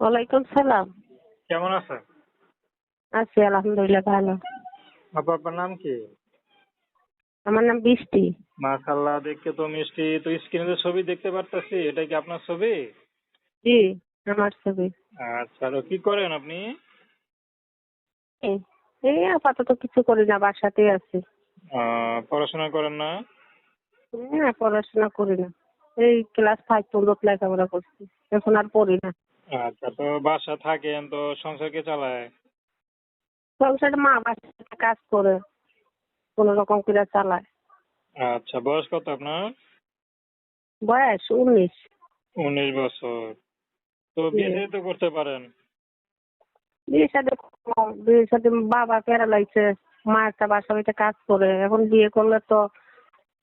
ওয়ালাইকুম সালাম। কেমন আছেন? আছি আলহামদুলিল্লাহ ভালো। আপু আপনার নাম কি? আমার নাম বৃষ্টি। মাশাল্লাহ দেখতে তো মিষ্টি। তো স্ক্রিনে ছবি দেখতে পারতেছি এটা কি আপনার ছবি? জি আমার ছবি। আচ্ছা তো কি করেন আপনি? এই- আপাতত কিছু করি না বাসাতে আছি। পড়াশোনা করেন না? হ্যাঁ পড়াশোনা করি না। এই ক্লাস ফাইভ পর্যন্ত লেখাপড়া করছি। এখন আর পড়ি না। আচ্ছা তো বাসা থাকেন তো সংসার কে চালায়? সংসার মা বাসাতে কাজ করে কোনো রকম করে চালায়। আচ্ছা বয়স কত আপনার? বয়স উনিশ। উনিশ বছর। তো বিয়ে তো করতে পারেন? বিয়ের সাথে বিয়ের সাথে বাবা প্যারালাইছে মা একটা বাসা কাজ করে এখন বিয়ে করলে তো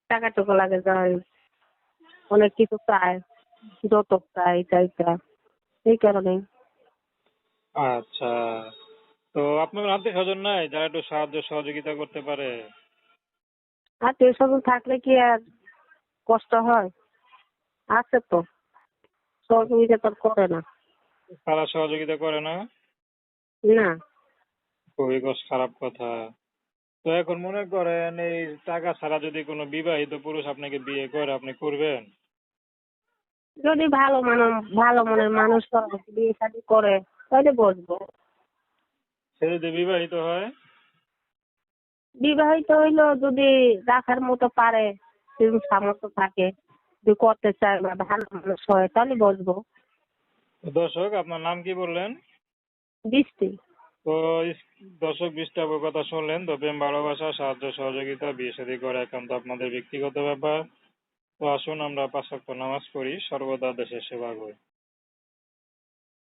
টাকা টুকু লাগে যায় অনেক কিছু চায় যৌতুক চাই চাইটা এই কারণে আচ্ছা। তো আপনার আত্মীয় স্বজন নাই? যারা একটু সাহায্য সহযোগিতা করতে পারে? আত্মীয় স্বজন থাকলে কি আর কষ্ট হয়? আছে তো। সহযোগিতা তো করে না। তারা সহযোগিতা করে না? না। খুবই কষ্ট খারাপ কথা। তো এখন মনে করেন এই টাকা ছাড়া যদি কোনো বিবাহিত পুরুষ আপনাকে বিয়ে করে আপনি করবেন? যদি ভালো মানে ভালো মনের মানুষ বিয়ে শাদী করে তাহলে বসবো। সে যদি বিবাহিত হয়? বিবাহিত হইল যদি রাখার মতো পারে যদি সামর্থ্য থাকে যদি করতে চায় বা ভালো মানুষ হয় তাহলে বসবো। দর্শক আপনার নাম কি বললেন? বৃষ্টি। তো দর্শক বিশটা কথা শুনলেন তো প্রেম ভালোবাসা সাহায্য সহযোগিতা বিয়ে সাদী করা একান্ত আপনাদের ব্যক্তিগত ব্যাপার। তো আসুন আমরা পাঁচ নামাজ পড়ি, সর্বদা দেশের সেবা করি।